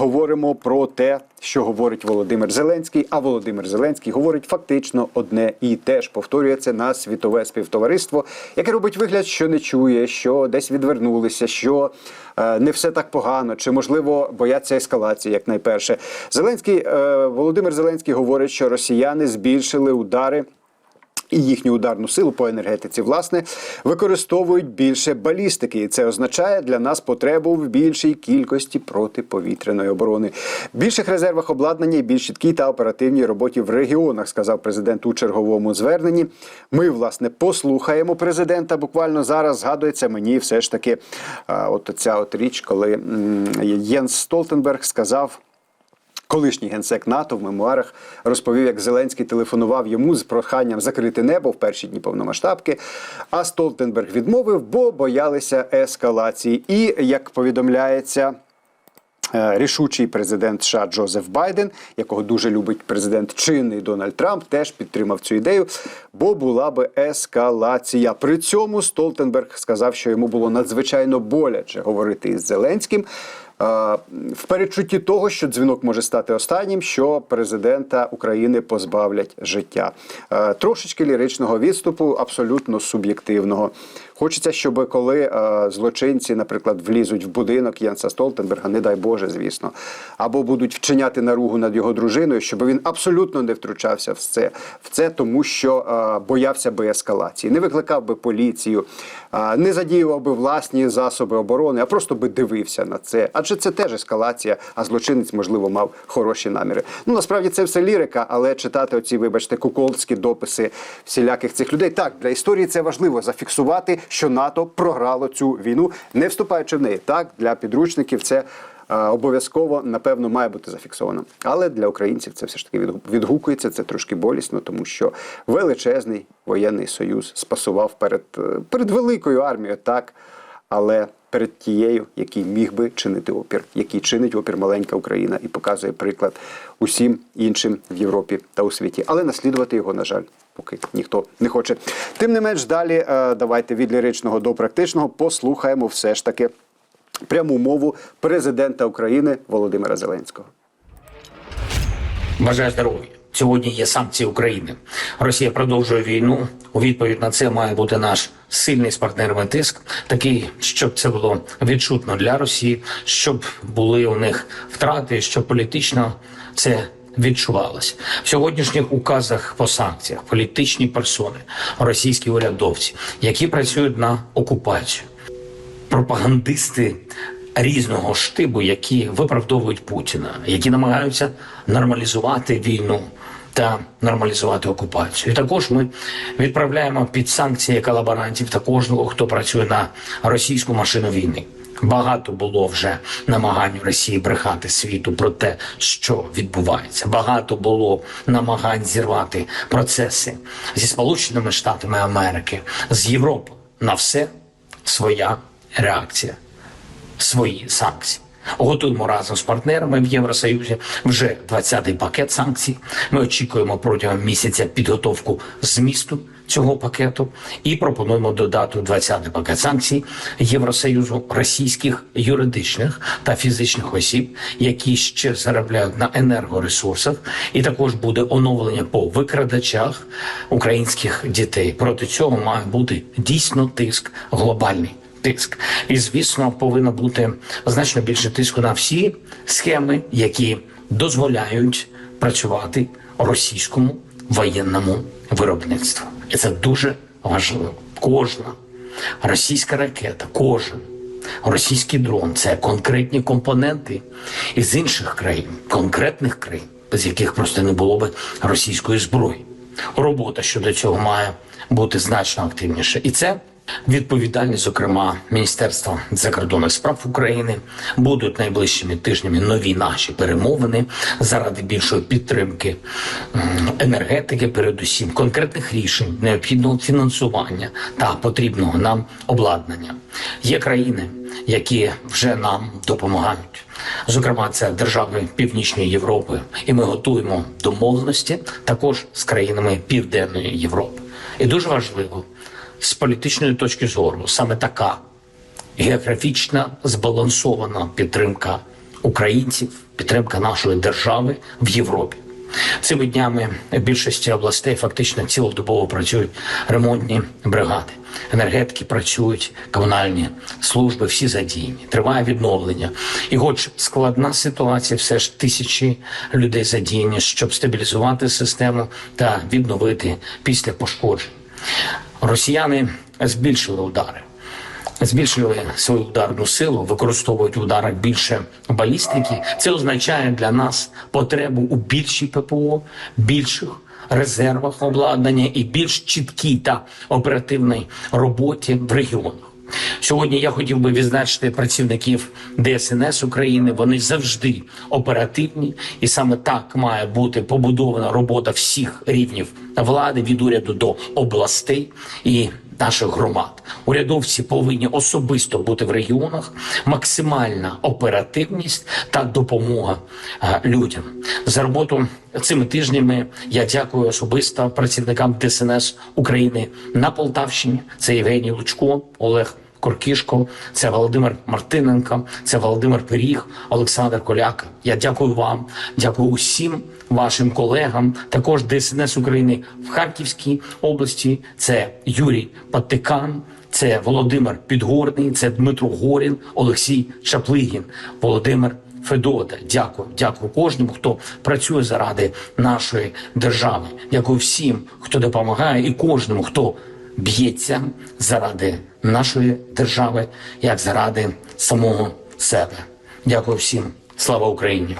говоримо про те, що говорить Володимир Зеленський. А Володимир Зеленський говорить фактично одне і те ж повторюється на світове співтовариство, яке робить вигляд, що не чує, що десь відвернулися, що е, не все так погано, чи можливо бояться ескалації, як найперше. Зеленський е, Володимир Зеленський говорить, що росіяни збільшили удари і їхню ударну силу по енергетиці, власне, використовують більше балістики. І це означає для нас потребу в більшій кількості протиповітряної оборони, більших резервах обладнання і більш чіткій та оперативній роботі в регіонах, сказав президент у черговому зверненні. Ми, власне, послухаємо президента. Буквально зараз згадується мені все ж таки от ця от річ, коли Єнс Столтенберг сказав. Колишній генсек НАТО в мемуарах розповів, як Зеленський телефонував йому з проханням закрити небо в перші дні повномасштабки. А Столтенберг відмовив, бо боялися ескалації. І як повідомляється. е, Рішучий президент США Джозеф Байден, якого дуже любить президент чинний Дональд Трамп, теж підтримав цю ідею, бо була би ескалація. При цьому Столтенберг сказав, що йому було надзвичайно боляче говорити із Зеленським. В передчутті того, що дзвінок може стати останнім, що президента України позбавлять життя. Трошечки ліричного відступу, абсолютно суб'єктивного. Хочеться, щоб коли е, злочинці, наприклад, влізуть в будинок Єнса Столтенберга, не дай Боже, звісно, або будуть вчиняти наругу над його дружиною, щоб він абсолютно не втручався в це, в це тому що е, боявся би ескалації, не викликав би поліцію, е, не задіював би власні засоби оборони, а просто би дивився на це. Адже це теж ескалація, а злочинець, можливо, мав хороші наміри. Ну насправді це все лірика, але читати оці, вибачте, куколдські дописи всіляких цих людей. Так, для історії це важливо зафіксувати, що НАТО програло цю війну, не вступаючи в неї. Так, для підручників це. е, Обов'язково напевно має бути зафіксовано, але для українців це все ж таки відгу- відгукується. Це трошки болісно, тому що величезний воєнний союз спасував перед, перед великою армією, так але перед тією, який міг би чинити опір, який чинить опір маленька Україна і показує приклад усім іншим в Європі та у світі. Але наслідувати його, на жаль, поки ніхто не хоче. Тим не менш, далі е, давайте від ліричного до практичного послухаємо все ж таки пряму мову президента України Володимира Зеленського. Бажаю здоров'я. Сьогодні є санкції України. Росія продовжує війну. У відповідь на це має бути наш сильний з партнерами тиск, такий, щоб це було відчутно для Росії, щоб були у них втрати, щоб політично це відчувалося. В сьогоднішніх указах по санкціях політичні персони, російські урядовці, які працюють на окупацію, пропагандисти різного штибу, які виправдовують Путіна, які намагаються нормалізувати війну та нормалізувати окупацію. І також ми відправляємо під санкції колаборантів та кожного, хто працює на російську машину війни. Багато було вже намагань у Росії брехати світу про те, що відбувається. Багато було намагань зірвати процеси зі Сполученими Штатами Америки, з Європи. На все своя реакція свої санкції. Готуємо разом з партнерами в Євросоюзі вже 20-й пакет санкцій. Ми очікуємо протягом місяця підготовку змісту цього пакету і пропонуємо додати 20-й пакет санкцій Євросоюзу російських юридичних та фізичних осіб, які ще заробляють на енергоресурсах, і також буде оновлення по викрадачах українських дітей. Проти цього має бути дійсно тиск глобальний тиск. І звісно, повинно бути значно більше тиску на всі схеми, які дозволяють працювати російському воєнному виробництву. І це дуже важливо. Кожна російська ракета, кожен російський дрон це конкретні компоненти із інших країн, конкретних країн, без яких просто не було би російської зброї. Робота щодо цього має бути значно активніше, і це відповідальність, зокрема Міністерства закордонних справ України, будуть найближчими тижнями нові наші перемовини заради більшої підтримки енергетики, передусім конкретних рішень, необхідного фінансування та потрібного нам обладнання. Є країни, які вже нам допомагають. Зокрема, це держави Північної Європи, і ми готуємо домовленості також з країнами Південної Європи. І дуже важливо з політичної точки зору саме така географічна збалансована підтримка українців, підтримка нашої держави в Європі. Цими днями в більшості областей фактично цілодобово працюють ремонтні бригади. Енергетики працюють, комунальні служби всі задіяні. Триває відновлення. І, хоч складна ситуація, все ж тисячі людей задіяні, щоб стабілізувати систему та відновити після пошкоджень. Росіяни збільшили удари збільшили свою ударну силу, використовують в ударах більше балістики. Це означає для нас потребу у більшій ППО, більших резервах обладнання і більш чіткій та оперативній роботі в регіонах. Сьогодні я хотів би відзначити працівників ДСНС України. Вони завжди оперативні, і саме так має бути побудована робота всіх рівнів влади від уряду до областей і наших громад. Урядовці повинні особисто бути в регіонах, максимальна оперативність та допомога е, людям. За роботу цими тижнями я дякую особисто працівникам ДСНС України на Полтавщині. Це Євгеній Лучко, Олег. Коркішко, це Володимир Мартиненко, це Володимир Пиріг, Олександр Коляк. Я дякую вам, дякую усім вашим колегам. Також ДСНС України в Харківській області. Це Юрій Паттикан, це Володимир Підгорний, це Дмитро Горін, Олексій Шаплигін, Володимир Федота. Дякую, дякую кожному, хто працює заради нашої держави. Дякую всім, хто допомагає, і кожному, хто б'ється заради нашої держави, як заради самого себе. Дякую всім. Слава Україні!